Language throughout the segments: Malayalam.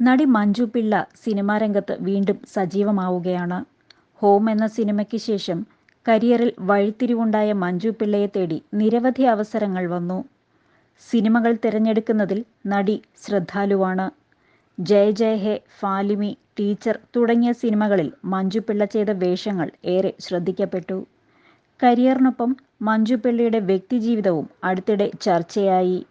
നടി മഞ്ജു പിള്ള സിനിമാ രംഗത്ത് വീണ്ടും സജീവമാവുകയാണ്. ഹോം എന്ന സിനിമയ്ക്ക് ശേഷം കരിയറിൽ വഴിത്തിരിവുണ്ടായ മഞ്ജു പിള്ളയെ തേടി നിരവധി അവസരങ്ങൾ വന്നു. സിനിമകൾ തിരഞ്ഞെടുക്കുന്നതിൽ നടി ശ്രദ്ധാലുവാണ്. ജയ ജയ ഹെ ഫാലിമി ടീച്ചർ തുടങ്ങിയ സിനിമകളിൽ മഞ്ജു പിള്ള ചെയ്ത വേഷങ്ങൾ ഏറെ ശ്രദ്ധിക്കപ്പെട്ടു. കരിയറിനൊപ്പം മഞ്ജു പിള്ളയുടെ വ്യക്തിജീവിതവും അടുത്തിടെ ചർച്ചയായി.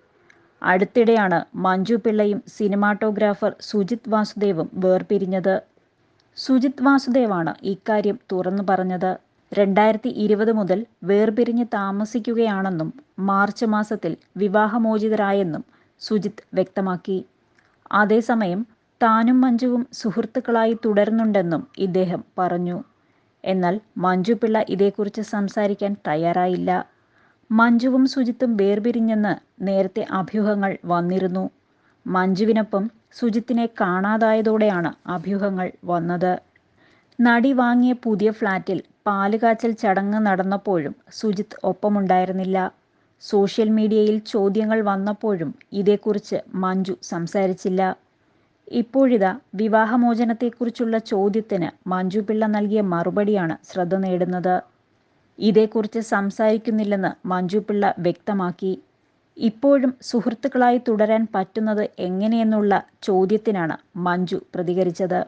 അടുത്തിടെയാണ് മഞ്ജു പിള്ളയും സിനിമാറ്റോഗ്രാഫർ സുജിത് വാസുദേവും വേർപിരിഞ്ഞത്. സുജിത് വാസുദേവാണ് ഇക്കാര്യം തുറന്നു പറഞ്ഞത്. രണ്ടായിരത്തി ഇരുപത് മുതൽ വേർപിരിഞ്ഞ് താമസിക്കുകയാണെന്നും മാർച്ച് മാസത്തിൽ വിവാഹമോചിതരായെന്നും സുജിത് വ്യക്തമാക്കി. അതേസമയം താനും മഞ്ജുവും സുഹൃത്തുക്കളായി തുടരുന്നുണ്ടെന്നും ഇദ്ദേഹം പറഞ്ഞു. എന്നാൽ മഞ്ജു പിള്ള ഇതേക്കുറിച്ച് സംസാരിക്കാൻ തയ്യാറായില്ല. മഞ്ജുവും സുജിത്തും വേർപിരിഞ്ഞെന്ന് നേരത്തെ അഭ്യൂഹങ്ങൾ വന്നിരുന്നു. മഞ്ജുവിനൊപ്പം സുജിത്തിനെ കാണാതായതോടെയാണ് അഭ്യൂഹങ്ങൾ വന്നത്. നടി വാങ്ങിയ പുതിയ ഫ്ലാറ്റിൽ പാലുകാച്ചൽ ചടങ്ങ് നടന്നപ്പോഴും സുജിത്ത് ഒപ്പമുണ്ടായിരുന്നില്ല. സോഷ്യൽ മീഡിയയിൽ ചോദ്യങ്ങൾ വന്നപ്പോഴും ഇതേക്കുറിച്ച് മഞ്ജു സംസാരിച്ചില്ല. ഇപ്പോഴിതാ വിവാഹമോചനത്തെക്കുറിച്ചുള്ള ചോദ്യത്തിന് മഞ്ജു പിള്ള നൽകിയ മറുപടിയാണ് ശ്രദ്ധ നേടുന്നത്. ഇതേക്കുറിച്ച് സംസാരിക്കുന്നില്ലെന്ന് മഞ്ജുപിള്ള വ്യക്തമാക്കി. ഇപ്പോഴും സുഹൃത്തുക്കളായി തുടരാൻ പറ്റുന്നത് എങ്ങനെയെന്നുള്ള ചോദ്യത്തിനാണ് മഞ്ജു പ്രതികരിച്ചത്.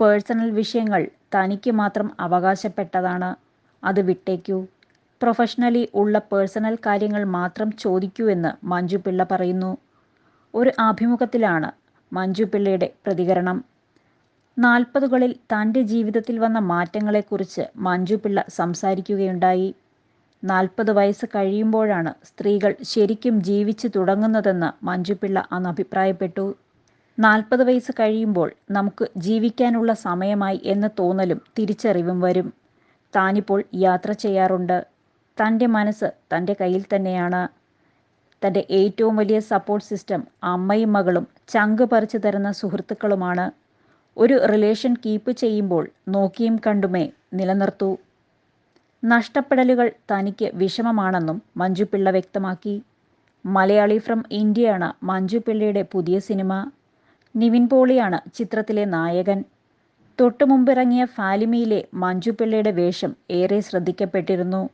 പേഴ്സണൽ വിഷയങ്ങൾ തനിക്ക് മാത്രം അവകാശപ്പെട്ടതാണ്. അത് വിട്ടേക്കൂ. പ്രൊഫഷണലി ഉള്ള പേഴ്സണൽ കാര്യങ്ങൾ മാത്രം ചോദിക്കൂ എന്ന് മഞ്ജു പിള്ള പറയുന്നു. ഒരു അഭിമുഖത്തിലാണ് മഞ്ജു പിള്ളയുടെ പ്രതികരണം. നാൽപ്പതുകളിൽ തന്റെ ജീവിതത്തിൽ വന്ന മാറ്റങ്ങളെക്കുറിച്ച് മഞ്ജു പിള്ള സംസാരിക്കുകയുണ്ടായി. നാൽപ്പത് വയസ്സ് കഴിയുമ്പോഴാണ് സ്ത്രീകൾ ശരിക്കും ജീവിച്ചു തുടങ്ങുന്നതെന്ന് മഞ്ജു പിള്ള അന്ന് അഭിപ്രായപ്പെട്ടു. നാൽപ്പത് വയസ്സ് കഴിയുമ്പോൾ നമുക്ക് ജീവിക്കാനുള്ള സമയമായി എന്ന തോന്നലും തിരിച്ചറിവും വരും. താനിപ്പോൾ യാത്ര ചെയ്യാറുണ്ട്. തന്റെ മനസ്സ് തന്റെ കയ്യിൽ തന്നെയാണ്. തന്റെ ഏറ്റവും വലിയ സപ്പോർട്ട് സിസ്റ്റം അമ്മയും മകളും ചങ്ക് പറിച്ചു തരുന്ന സുഹൃത്തുക്കളുമാണ്. ഒരു റിലേഷൻ കീപ്പ് ചെയ്യുമ്പോൾ നോക്കിയും കണ്ടുമേ നിലനിർത്തൂ. നഷ്ടപ്പെടലുകൾ തനിക്ക് വിഷമമാണെന്നും മഞ്ജു പിള്ള വ്യക്തമാക്കി. മലയാളി ഫ്രം ഇന്ത്യയാണ് മഞ്ജു പിള്ളയുടെ പുതിയ സിനിമ. നിവിൻ പോളിയാണ് ചിത്രത്തിലെ നായകൻ. തൊട്ടുമുമ്പിറങ്ങിയ ഫാലിമിയിലെ മഞ്ജു പിള്ളയുടെ വേഷം ഏറെ ശ്രദ്ധിക്കപ്പെട്ടിരുന്നു.